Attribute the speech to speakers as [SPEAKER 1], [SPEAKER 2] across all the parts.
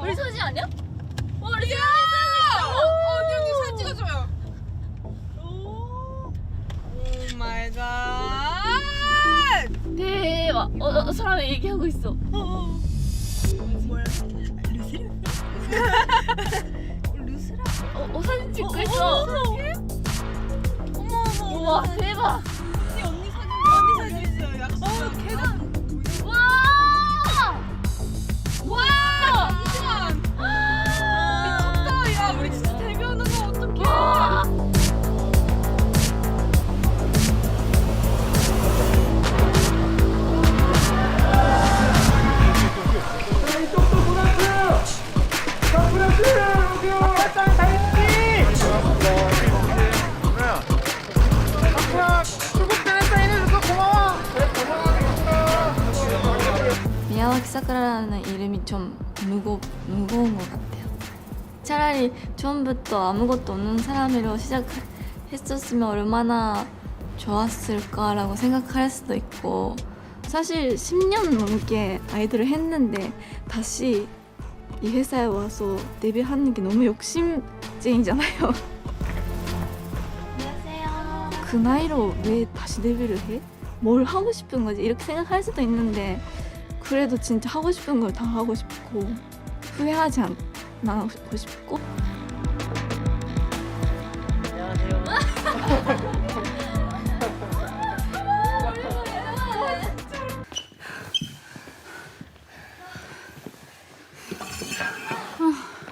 [SPEAKER 1] 우리 소지 아니야? 어, 우리 소지
[SPEAKER 2] 어, 언니 언니 사진 찍어줘요. 오. 오 마이 갓.
[SPEAKER 1] 대박. 어, 어, 사람이 얘기하고 있어.
[SPEAKER 2] 어. 루시라?
[SPEAKER 1] 어, 어 사진 찍고 있어.
[SPEAKER 2] 어머 어머.
[SPEAKER 1] 우와 대박.
[SPEAKER 2] 언니 언니 사진 언니 사진이죠. 약속. 어 계단.
[SPEAKER 1] 미야와키 사쿠라라는 이름이 좀 무거, 무거운 것 같아요. 차라리 처음부터 아무것도 없는 사람으로 시작했었으면 얼마나 좋았을까라고 생각할 수도 있고 사실 10년 넘게 아이돌을 했는데 다시 이 회사에 와서 데뷔하는 게 너무 욕심쟁이잖아요. 안녕하세요. 그 나이로 왜 다시 데뷔를 해? 뭘 하고 싶은 거지? 이렇게 생각할 수도 있는데 그래도 진짜 하고 싶은 걸 다 하고 싶고 후회하지 않, 않고 싶고.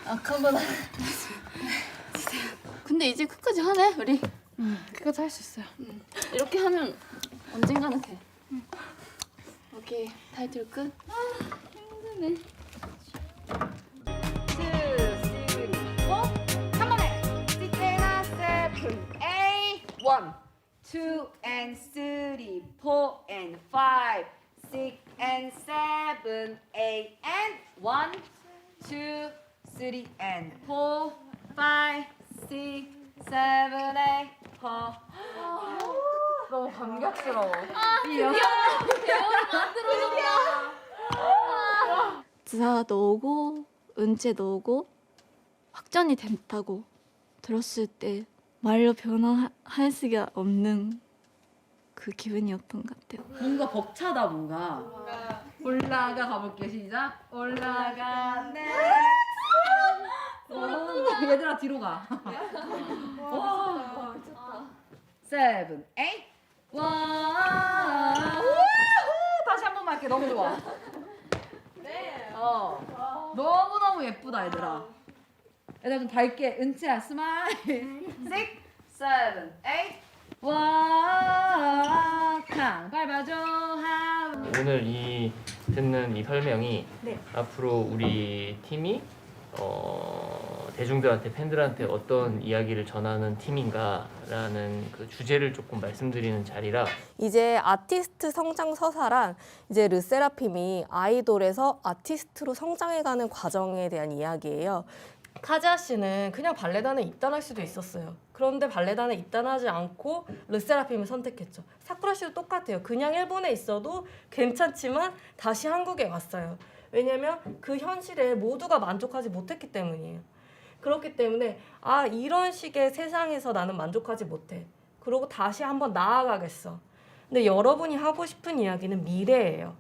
[SPEAKER 1] 아까보다 근데 이제 끝까지 하네 우리.
[SPEAKER 2] 그거 할수 있어요.
[SPEAKER 1] 이렇게 하면 언젠가는 돼 오케이 타이틀 끝 힘드네
[SPEAKER 3] 세븐 A one two and three four and five six and seven eight and one two three and four five six seven eight four 너무 감격스러워.
[SPEAKER 1] 지사도 오고 은채도 오고 확정이 됐다고 들었을 때 말로 변화할 수가 없는 그 기분이었던 것 같아요.
[SPEAKER 3] 뭔가 벅차다 뭔가. 올라가 가볼게 시작. 올라가 네. 오, 얘들아 뒤로 가. 와, 세븐 에잇 와. 우후, 다시 한 번만 할게 너무 좋아. 어. 너무 너무 예쁘다 얘들아. 얘들아 좀 밝게. 은채야 스마일 에잇 와강 밟아줘. 하
[SPEAKER 4] 오늘 이 듣는 이 설명이
[SPEAKER 1] 네.
[SPEAKER 4] 앞으로 우리 팀이 어, 대중들한테 팬들한테 어떤 이야기를 전하는 팀인가라는 그 주제를 조금 말씀드리는 자리라
[SPEAKER 5] 이제 아티스트 성장 서사란 이제 르세라핌이 아이돌에서 아티스트로 성장해가는 과정에 대한 이야기예요. 카즈아 씨는 그냥 발레단에 입단할 수도 있었어요. 그런데 발레단에 입단하지 않고 르세라핌을 선택했죠. 사쿠라 씨도 똑같아요. 그냥 일본에 있어도 괜찮지만 다시 한국에 왔어요. 왜냐면 그 현실에 모두가 만족하지 못했기 때문이에요. 그렇기 때문에 아 이런 식의 세상에서 나는 만족하지 못해. 그러고 다시 한번 나아가겠어. 근데 여러분이 하고 싶은 이야기는 미래예요.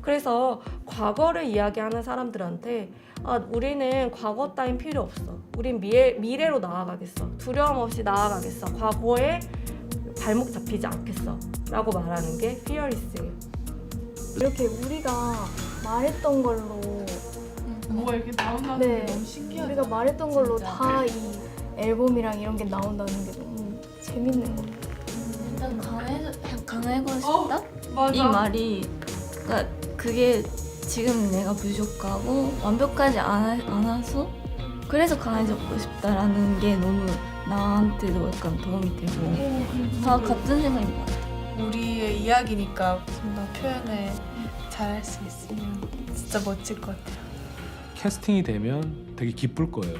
[SPEAKER 5] 그래서 과거를 이야기하는 사람들한테 아, 우리는 과거 따윈 필요 없어. 우린 미래, 미래로 나아가겠어. 두려움 없이 나아가겠어. 과거에 발목 잡히지 않겠어. 라고 말하는 게 fearless예요.
[SPEAKER 6] 이렇게 우리가 말했던 걸로
[SPEAKER 2] 뭐가 이렇게 나온다는
[SPEAKER 6] 네.
[SPEAKER 2] 게 너무 신기하다.
[SPEAKER 6] 우리가 말했던 걸로 다이 앨범이랑 이런 게 나온다는 게 너무 재밌는 거 같아요.
[SPEAKER 1] 일단 강해 강해고 싶다
[SPEAKER 2] 맞아.
[SPEAKER 1] 이 말이 그러니까 그게 지금 내가 부족하고 완벽하지 않아, 않아서 그래서 강해졌고 싶다라는 게 너무 나한테도 약간 도움이 되고 다 같은 생각인 것 같아요.
[SPEAKER 2] 우리의 이야기니까 좀 더 표현을 잘 할 수 있으면 진짜 멋질 것 같아요.
[SPEAKER 7] 캐스팅이 되면 되게 기쁠 거예요.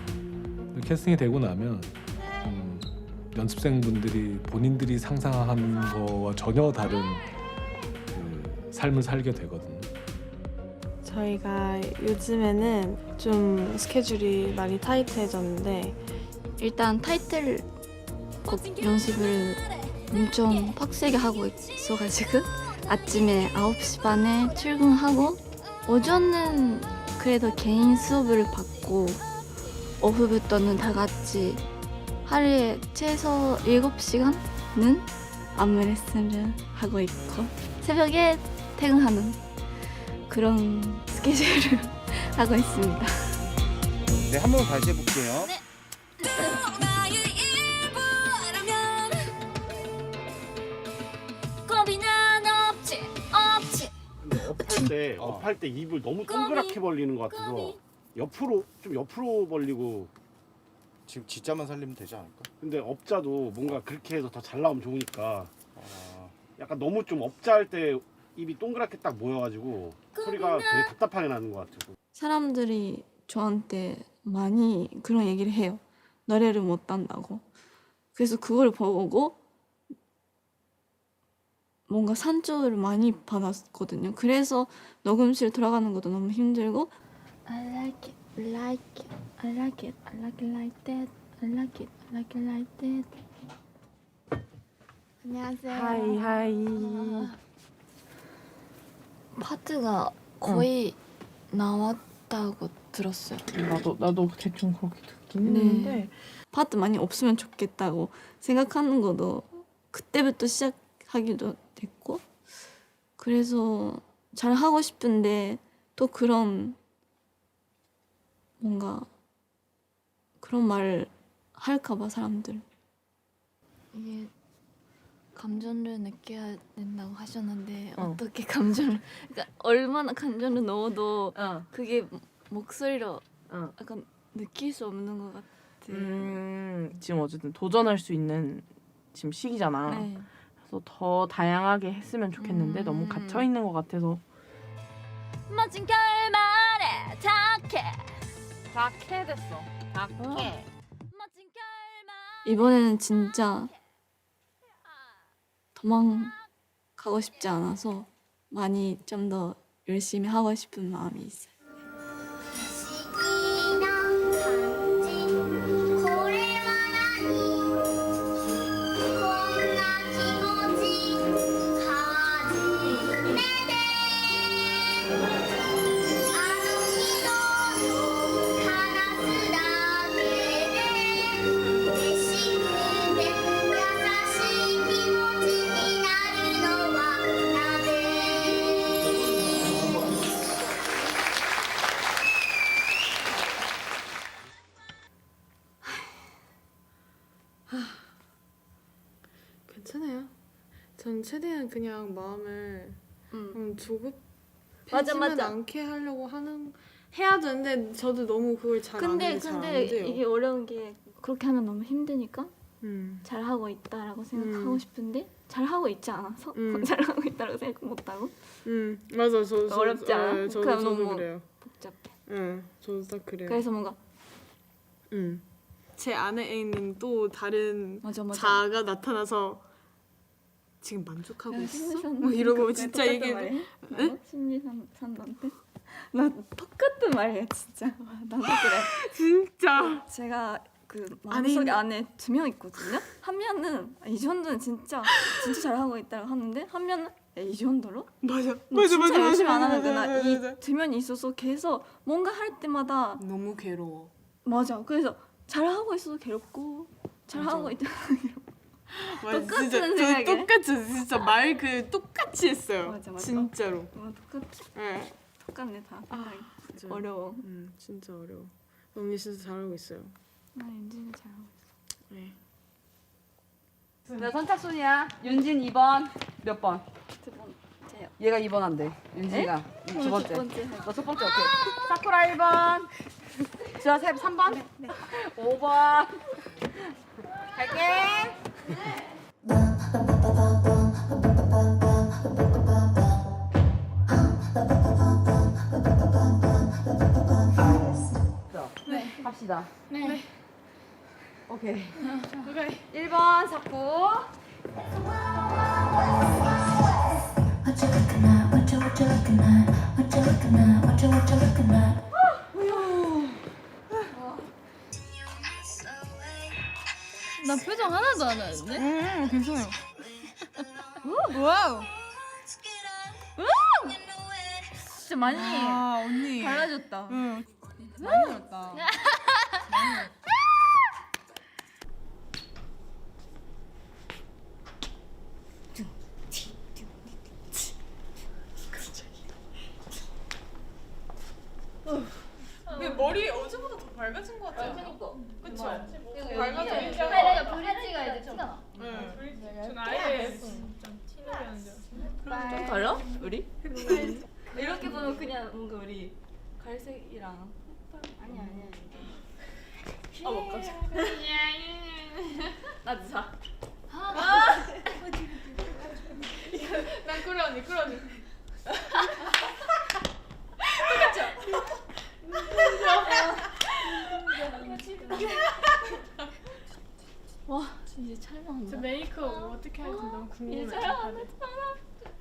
[SPEAKER 7] 캐스팅이 되고 나면 음, 연습생분들이 본인들이 상상한 거와 전혀 다른 그 삶을 살게 되거든요.
[SPEAKER 2] 저희가 요즘에는 좀 스케줄이 많이 타이트해졌는데
[SPEAKER 1] 일단 타이틀 곡 연습을 엄청 빡세게 하고 있어가지고 아침에 9시 반에 출근하고 오전은 그래도 개인 수업을 받고 오후부터는 다 같이 하루에 최소 7시간은 안무 레슨을 하고 있고 새벽에 퇴근하는 그런 스케줄을 하고 있습니다.
[SPEAKER 8] 네, 한 번 다시 해볼게요.
[SPEAKER 9] 때
[SPEAKER 8] 어.
[SPEAKER 9] 업할 때 입을 너무 동그랗게 벌리는 것 같아서 옆으로 좀 옆으로 벌리고
[SPEAKER 8] 지금 지자만 살리면 되지 않을까?
[SPEAKER 9] 근데 업자도 뭔가 그렇게 해서 더 잘 나오면 좋으니까
[SPEAKER 8] 아,
[SPEAKER 9] 약간 너무 좀 업자 할 때 입이 동그랗게 딱 모여가지고 소리가 되게 답답하게 나는 것 같아요.
[SPEAKER 1] 사람들이 저한테 많이 그런 얘기를 해요. 노래를 못한다고. 그래서 그걸 보고 뭔가 산조를 많이 받았거든요. 그래서 녹음실 들어가는 것도 너무 힘들고 I like it, like it, I like it, I like it like that, I like it, I like it like that. 안녕하세요.
[SPEAKER 2] 하이 하이
[SPEAKER 1] 파트가 거의 나왔다고 들었어요.
[SPEAKER 2] 나도 나도 대충 그렇게 듣긴
[SPEAKER 1] 네.
[SPEAKER 2] 했는데
[SPEAKER 1] 파트 많이 없으면 좋겠다고 생각하는 것도 그때부터 시작하기도 됐고 그래서 잘 하고 싶은데 또 그런 뭔가 그런 말 할까봐 사람들 이게 감정을 느껴야 된다고 하셨는데
[SPEAKER 2] 어.
[SPEAKER 1] 어떻게 감정을 그러니까 얼마나 감정을 넣어도
[SPEAKER 2] 어.
[SPEAKER 1] 그게 목소리로
[SPEAKER 2] 어.
[SPEAKER 1] 약간 느낄 수 없는 것 같아.
[SPEAKER 10] 음, 지금 어쨌든 도전할 수 있는 지금 시기잖아.
[SPEAKER 1] 네.
[SPEAKER 10] 그래서 더 다양하게 했으면 좋겠는데
[SPEAKER 1] 음.
[SPEAKER 10] 너무 갇혀 있는 것 같아서
[SPEAKER 1] 멋진 결말에 닿게
[SPEAKER 3] 다 캐 됐어. 다 캐.
[SPEAKER 1] 멋진 결말 이번에는 진짜 도망가고 싶지 않아서 많이 좀 더 열심히 하고 싶은 마음이 있어요.
[SPEAKER 2] 괜찮아요. 전 최대한 그냥 마음을
[SPEAKER 1] 음.
[SPEAKER 2] 음,
[SPEAKER 1] 맞아,
[SPEAKER 2] 조급해지면
[SPEAKER 1] 맞아.
[SPEAKER 2] 않게 하려고 하는 해야 되는데 저도 너무 그걸 잘 안
[SPEAKER 1] 근데
[SPEAKER 2] 해요. 잘안
[SPEAKER 1] 근데
[SPEAKER 2] 돼요.
[SPEAKER 1] 이게 어려운 게 그렇게 하면 너무 힘드니까
[SPEAKER 2] 음.
[SPEAKER 1] 잘 하고 있다라고 생각하고
[SPEAKER 2] 음.
[SPEAKER 1] 싶은데 잘 하고 있지 않아서
[SPEAKER 2] 음.
[SPEAKER 1] 잘 하고 있다라고 생각 못 하고
[SPEAKER 2] 음 맞아 저, 저
[SPEAKER 1] 어렵지 않아?
[SPEAKER 2] 네, 저도
[SPEAKER 1] 그럼
[SPEAKER 2] 저도
[SPEAKER 1] 너무
[SPEAKER 2] 그래요.
[SPEAKER 1] 복잡해.
[SPEAKER 2] 응 저도 딱 그래요.
[SPEAKER 1] 그래서 뭔가
[SPEAKER 2] 음. 제 안에 있는 또 다른
[SPEAKER 1] 맞아 맞아.
[SPEAKER 2] 자아가 나타나서 지금 만족하고
[SPEAKER 1] 야,
[SPEAKER 2] 있어? 뭐 이러고
[SPEAKER 1] 그거
[SPEAKER 2] 진짜 이게?
[SPEAKER 1] 나도 심리상 상담때 나 똑같은 말이야 진짜 와, 나도 그래
[SPEAKER 2] 진짜
[SPEAKER 1] 제가 그 마음속에 안에 두 명 있거든요 한 명은 아, 이 정도는 진짜 진짜 잘하고 있다고 하는데 한 명은 야, 이 정도로
[SPEAKER 2] 맞아
[SPEAKER 1] 열심히 안 하는
[SPEAKER 2] 맞아,
[SPEAKER 1] 구나
[SPEAKER 2] 맞아,
[SPEAKER 1] 이
[SPEAKER 2] 맞아.
[SPEAKER 1] 두 명이 있어서 계속 뭔가 할 때마다
[SPEAKER 2] 너무 괴로워.
[SPEAKER 1] 맞아 그래서 잘하고 있어도 괴롭고 잘하고
[SPEAKER 2] 맞아.
[SPEAKER 1] 있다
[SPEAKER 2] 맞아,
[SPEAKER 1] 똑같은
[SPEAKER 2] 진짜
[SPEAKER 1] 생각이야.
[SPEAKER 2] 똑같이 진짜 말 그 똑같이 했어요.
[SPEAKER 1] 맞아, 맞아.
[SPEAKER 2] 진짜로.
[SPEAKER 1] 뭐 똑같이
[SPEAKER 2] 예.
[SPEAKER 1] 똑같네 다 생각이
[SPEAKER 2] 진짜.
[SPEAKER 1] 어려워
[SPEAKER 2] 음 진짜 어려워. 언니 진짜 잘하고 있어요.
[SPEAKER 1] 나 윤진이 잘하고 있어
[SPEAKER 2] 네.
[SPEAKER 3] 나 선착순이야. 윤진 2번. 몇 번?
[SPEAKER 1] 두 번째요
[SPEAKER 3] 얘가 2번 한대. 윤진이가 두 번째.
[SPEAKER 1] 두 번째
[SPEAKER 3] 너 첫 번째 오케이. 사쿠라 1번. 지아 3번. 네. 5번. 갈게. 네. 갑시다. 네. 오케이. 오케이. 1번 사쿠.
[SPEAKER 1] 나 표정 하나도 안 하는데?
[SPEAKER 2] 응 괜찮아요. 와우.
[SPEAKER 1] 진짜 많이
[SPEAKER 2] 아 언니.
[SPEAKER 1] 달라졌다.
[SPEAKER 2] 응. 많이 늘었다.
[SPEAKER 1] 아니야 뭔가 우리 갈색이랑 아니 아니 아니.
[SPEAKER 11] 어머 깜짝.
[SPEAKER 1] 나도 자. 아!
[SPEAKER 2] 난 꾸러 언니 꾸러 언니.
[SPEAKER 1] 와 이제 촬영한다.
[SPEAKER 2] 메이크업 어떻게 할지 너무 궁금해요. 아, 네.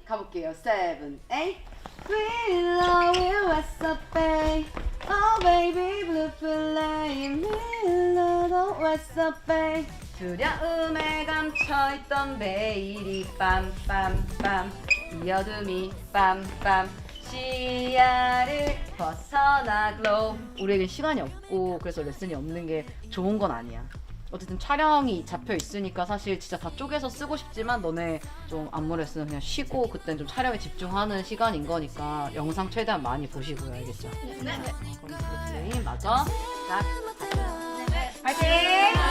[SPEAKER 3] 가볼게요. 7, 8. Willow, will what's up, babe? Oh, baby, blue flame. Willow, don't what's up, babe? 두려움에 감춰있던 베일이 빰빰빰 이 어둠이 빰빰 시야를 벗어나 글로 우리에겐 시간이 없고 그래서 레슨이 없는 게 좋은 건 아니야 어쨌든 촬영이 잡혀 있으니까 사실 진짜 다 쪼개서 쓰고 싶지만 너네 좀 안무 레슨은 그냥 쉬고 그땐 좀 촬영에 집중하는 시간인 거니까 영상 최대한 많이 보시고요 알겠죠? 네. 그럼 맞아? 자, 파이팅!